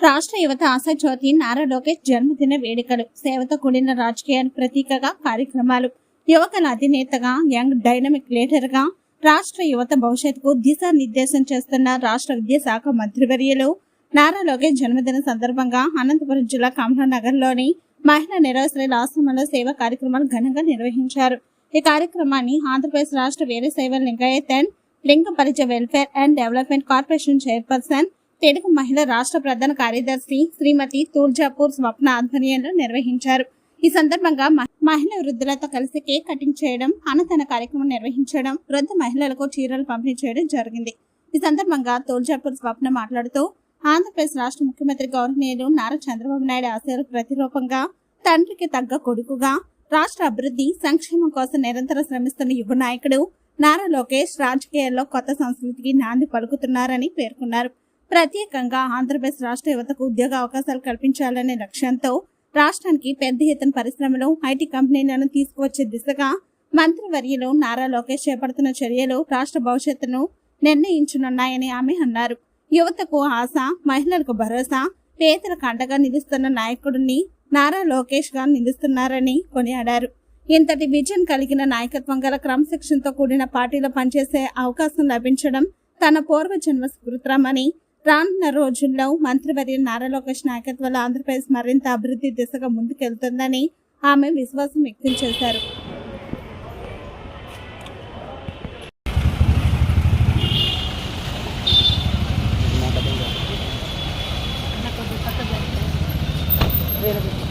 రాష్ట్ర యువత ఆశాజ్యోతి నారా లోకేష్ జన్మదిన వేడుకలు. సేవతో కూడిన రాజకీయానికి ప్రతీకగా కార్యక్రమాలు. యువకుల అధినేతగా యంగ్ డైనమిక్ లీడర్గా రాష్ట్ర యువత భవిష్యత్తుకు దిశానిర్దేశం చేస్తున్న రాష్ట్ర విద్యాశాఖ మంత్రివర్యులు నారా లోకేష్ జన్మదిన సందర్భంగా అనంతపురం జిల్లా కమలానగర్లోని మహిళా నిరాశ్రయుల ఆశ్రమంలో సేవా కార్యక్రమాలు ఘనంగా నిర్వహించారు. ఈ కార్యక్రమాన్ని ఆంధ్రప్రదేశ్ రాష్ట్ర వేరే సేవల లింగాయత్ అండ్ లింగ పరిచయ welfare and development corporation chairperson Telugu మహిళ రాష్ట్ర ప్రధాన కార్యదర్శి శ్రీమతి తూర్జాపూర్ స్వప్న ఆధ్వర్యంలో నిర్వహించారు. ఈ సందర్భంగా మహిళ వృద్ధులతో కలిసి కేక్ కటింగ్ చేయడం అన్నదాన కార్యక్రమం నిర్వహించడం వృద్ధ మహిళలకు చీరలు పంపిణీ చేయడం జరిగింది. ఈ సందర్భంగా తూర్జాపూర్ స్వప్న మాట్లాడుతూ ఆంధ్రప్రదేశ్ రాష్ట్ర ముఖ్యమంత్రి గౌరవనీయులు నారా చంద్రబాబు నాయుడు ఆశయాలకు ప్రతిరూపంగా తండ్రికి తగ్గ కొడుకుగా రాష్ట్ర అభివృద్ధి సంక్షేమం కోసం నిరంతరం శ్రమిస్తున్న యువ నాయకుడు నారా లోకేష్ రాజకీయాల్లో కొత్త సంస్కృతికి నాంది పలుకుతున్నారని పేర్కొన్నారు. ప్రత్యేకంగా ఆంధ్రప్రదేశ్ రాష్ట్ర యువతకు ఉద్యోగ అవకాశాలు కల్పించాలనే లక్ష్యంతో రాష్ట్రానికి పెద్ద ఎత్తున పరిశ్రమలు ఐటీ కంపెనీలను తీసుకువచ్చే దిశగా మంత్రివర్యులు నారా లోకేష్ చేపడుతున్న చర్యలు రాష్ట్ర భవిష్యత్తును నిర్ణయించనున్నాయని ఆమె అన్నారు. యువతకు ఆశ మహిళలకు భరోసా పేదలకు అండగా నిలుస్తున్న నాయకుడిని నారా లోకేష్గా నిలుస్తున్నారని కొనియాడారు. ఇంతటి విజన్ కలిగిన నాయకత్వం గల క్రమశిక్షణతో కూడిన పార్టీలో పనిచేసే అవకాశం లభించడం తన పూర్వజన్మ స్మృతమని రానున్న రోజుల్లో మంత్రివర్య నారా లోకేష్ నాయకత్వంలో ఆంధ్రప్రదేశ్ మరింత అభివృద్ధి దిశగా ముందుకెళ్తుందని ఆమె విశ్వాసం వ్యక్తం చేశారు.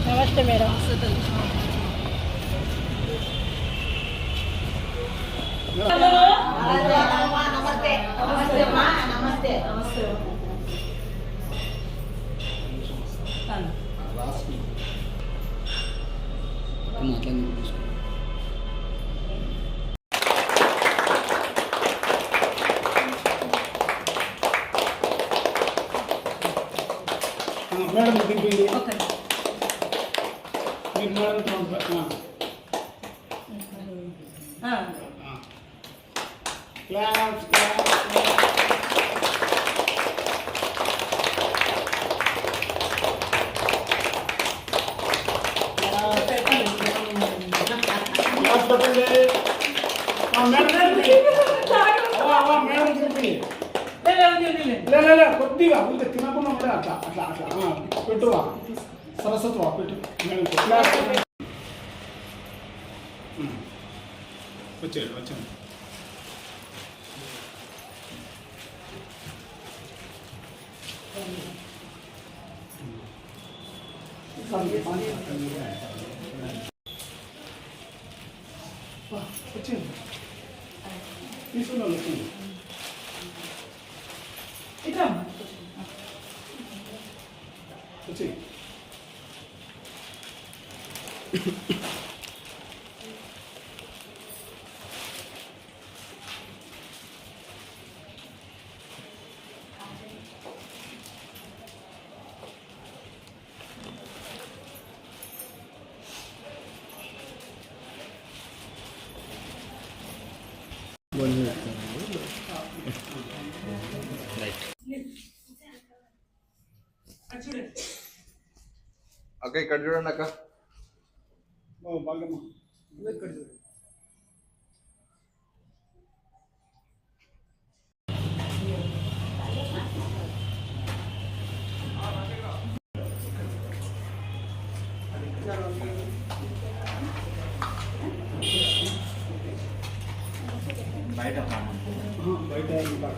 నమస్తే మేడం. మేడం దింపండి మీరు మేడం క్లాస్ క్లాస్ లే కొద్దిగా ఊరికే తినకుండా ఉండే అట్లా అట్లా అట్లా. పెట్టువా సరస్వతి వా పెట్టు. మేడం క్లాస్ పెట్టండి. ఉమ్. వచ్చేయండి వచ్చేయండి. వా, వచ్చేయండి. తీసుకున్నాను అక్క ఇక్కడ చూడండి అక్క ఓ, బాగమ్మా ఆ, బయట ఇంకా.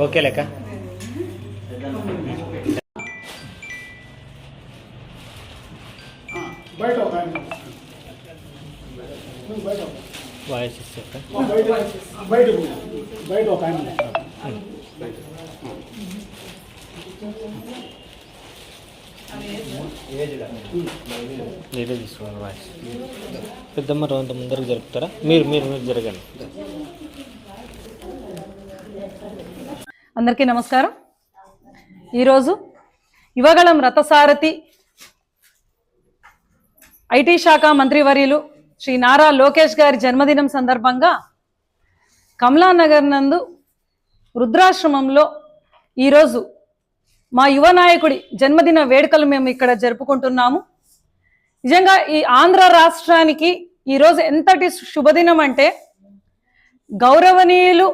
ఓకే లెక్క ఆ, బయట ఒక ఆయన నువ్వు బయట ఒక. వాయిస్ ఇస్తా ఆ, బయట బయట పో. బయట ఒక ఆయన మీరే తీసుకోండి వాయిస్ పెద్దమ్మ రవంత ముందరకు జరుపుతారా? మీరు మీరు మీరు జరగండి అందరికీ నమస్కారం. ఈరోజు యువగళం రథసారథి ఐటీ శాఖ మంత్రివర్యులు శ్రీ నారా లోకేష్ గారి జన్మదినం సందర్భంగా కమలానగర్ నందు రుద్రాశ్రమంలో ఈరోజు మా యువ నాయకుడి జన్మదిన వేడుకలు మేము ఇక్కడ జరుపుకుంటున్నాము. నిజంగా ఈ ఆంధ్ర రాష్ట్రానికి ఈరోజు ఎంతటి శుభదినం అంటే గౌరవనీయులు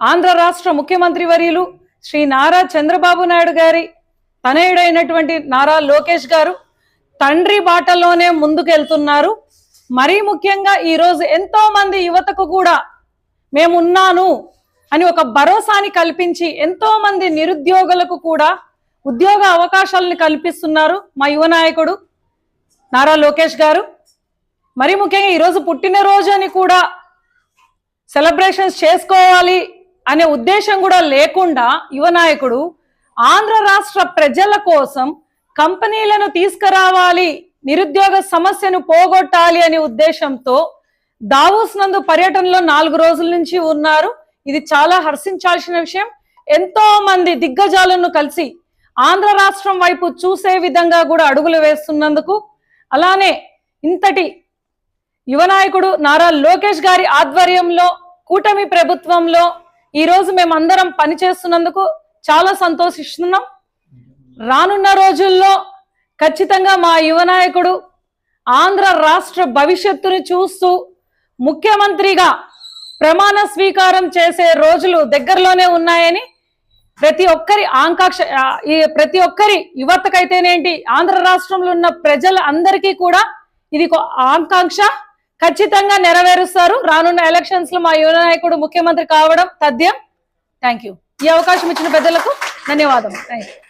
ఆంధ్ర రాష్ట్ర ముఖ్యమంత్రి వర్యులు శ్రీ నారా చంద్రబాబు నాయుడు గారి తనయుడైనటువంటి నారా లోకేష్ గారు తండ్రి బాటలోనే ముందుకెళ్తున్నారు. మరీ ముఖ్యంగా ఈరోజు ఎంతో మంది యువతకు కూడా మేమున్నాను. అని ఒక భరోసాని కల్పించి ఎంతో మంది నిరుద్యోగులకు కూడా ఉద్యోగ అవకాశాలను కల్పిస్తున్నారు మా యువ నాయకుడు నారా లోకేష్ గారు. మరీ ముఖ్యంగా ఈరోజు పుట్టినరోజు అని కూడా సెలబ్రేషన్స్ చేసుకోవాలి అనే ఉద్దేశం కూడా లేకుండా యువ నాయకుడు ఆంధ్ర రాష్ట్ర ప్రజల కోసం కంపెనీలను తీసుకురావాలి నిరుద్యోగ సమస్యను పోగొట్టాలి అనే ఉద్దేశంతో దావోస్ నందు పర్యటనలో నాలుగు రోజుల నుంచి ఉన్నారు. ఇది చాలా హర్షించాల్సిన విషయం. ఎంతో మంది దిగ్గజాలను కలిసి ఆంధ్ర రాష్ట్రం వైపు చూసే విధంగా కూడా అడుగులు వేస్తున్నందుకు అలానే ఇంతటి యువనాయకుడు నారా లోకేష్ గారి ఆధ్వర్యంలో కూటమి ప్రభుత్వంలో ఈరోజు మేమందరం పనిచేస్తున్నందుకు చాలా సంతోషిస్తున్నాం. రానున్న రోజుల్లో ఖచ్చితంగా మా యువనాయకుడు ఆంధ్ర రాష్ట్ర భవిష్యత్తును చూస్తూ ముఖ్యమంత్రిగా ప్రమాణ స్వీకారం చేసే రోజులు దగ్గరలోనే ఉన్నాయని ప్రతి ఒక్కరి ఆంకాక్ష ఈ ప్రతి ఒక్కరి యువతకైతేనేంటి ఆంధ్ర రాష్ట్రంలో ఉన్న ప్రజల అందరికీ కూడా ఇది ఒక ఆకాంక్ష. ఖచ్చితంగా నెరవేరుస్తారు. రానున్న ఎలక్షన్స్లో మా యువ నాయకుడు ముఖ్యమంత్రి కావడం తథ్యం. థ్యాంక్ యూ ఈ అవకాశం ఇచ్చిన పెద్దలకు ధన్యవాదం థ్యాంక్ యూ